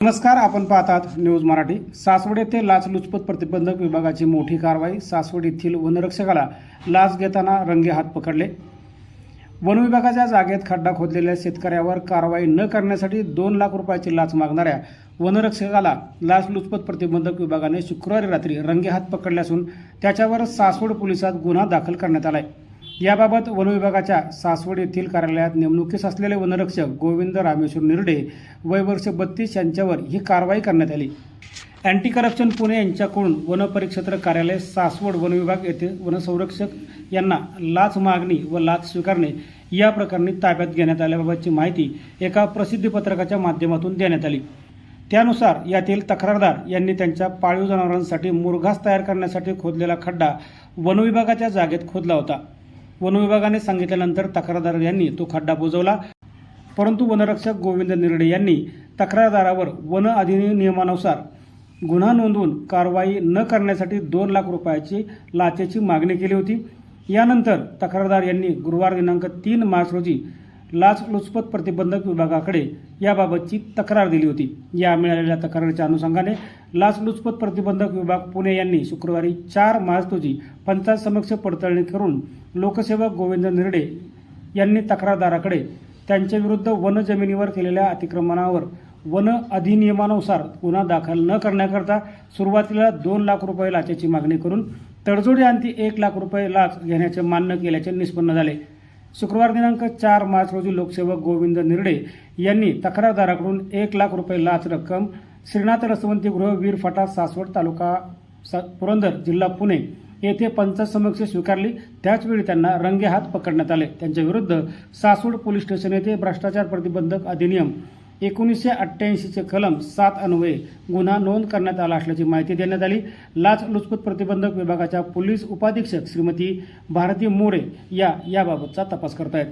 नमस्कार आपण पाहतात न्यूज मराठी. सासवड येथे लाचलुचपत प्रतिबंधक विभागाची मोठी कारवाई सासवड येथील वनरक्षकाला लाच घेताना रंगे हात पकडले. वन विभागाच्या जागेत खड्डा खोदलेल्या शेतकऱ्यावर कारवाई न करण्यासाठी दोन लाख रुपयाची लाच मागणाऱ्या वनरक्षकाला लाचलुचपत प्रतिबंधक विभागाने शुक्रवारी रात्री रंगे हात पकडले असून त्याच्यावर सासवड पोलिसात गुन्हा दाखल करण्यात आला आहे याबाबत वन विभागाच्या सासवड येथील कार्यालयात नेमणुकीस असलेले वनरक्षक गोविंद रामेश्वर निर्डे वय वर्ष बत्तीस यांच्यावर ही कारवाई करण्यात आली. अँटी करप्शन पुणे यांच्याकडून वन परिक्षेत्र कार्यालय सासवड वनविभाग येथे वनसंरक्षक यांना लाच मागणी व लाच स्वीकारणे या प्रकरणी ताब्यात घेण्यात आल्याबाबतची माहिती एका प्रसिद्धीपत्रकाच्या माध्यमातून देण्यात आली. त्यानुसार यातील तक्रारदार यांनी त्यांच्या पाळीव जनावरांसाठी मुरघास तयार करण्यासाठी खोदलेला खड्डा वनविभागाच्या जागेत खोदला होता. वनविभागाने सांगितल्यानंतर तक्रारदार यांनी तो खड्डा बुजवला. परंतु वनरक्षक गोविंद निर्डे यांनी तक्रारदारावर वन अधिनियमानुसार गुन्हा नोंदवून कारवाई न करण्यासाठी दोन लाख रुपयाची लाचेची मागणी केली होती. यानंतर तक्रारदार यांनी गुरुवार दिनांक तीन मार्च रोजी लाचलुचपत प्रतिबंधक विभागाकडे याबाबतची तक्रार दिली होती. या मिळालेल्या तक्रारीच्या अनुषंगाने लाचलुचपत प्रतिबंधक विभाग पुणे यांनी शुक्रवारी चार मार्च रोजी पंचायत समक्ष पडताळणी करून लोकसेवक गोविंद निर्डे यांनी तक्रारदाराकडे त्यांच्याविरुद्ध वन जमिनीवर केलेल्या अतिक्रमणावर वन अधिनियमानुसार गुन्हा दाखल न करण्याकरता सुरुवातीला दोन लाख रुपये लाचेची मागणी करून तडजोडी आणती एक लाख रुपये लाच घेण्याचे मान्य केल्याचे निष्पन्न झाले. शुक्रवार दिनांक चार मार्च रोजी लोकसेवक गोविंद निर्डे यांनी तक्रारदाराकडून एक लाख रुपये लाच रक्कम श्रीनाथ रसवंती गृह वीर फाटा सासवड तालुका स- पुरंदर जिल्हा पुणे येथे पंचायत समक्ष स्वीकारली. त्याचवेळी त्यांना रंगे हात पकडण्यात आले. त्यांच्या विरुद्ध सासवड पोलीस स्टेशन येथे भ्रष्टाचार प्रतिबंधक अधिनियम एकोणीसशे अठ्ठ्याऐंशीचे कलम सात अन्वये गुन्हा नोंद करण्यात आला असल्याची माहिती देण्यात आली. लाचलुचपत प्रतिबंधक विभागाच्या पोलीस उपाधीक्षक श्रीमती भारती मोरे या याबाबतचा तपास करतायत.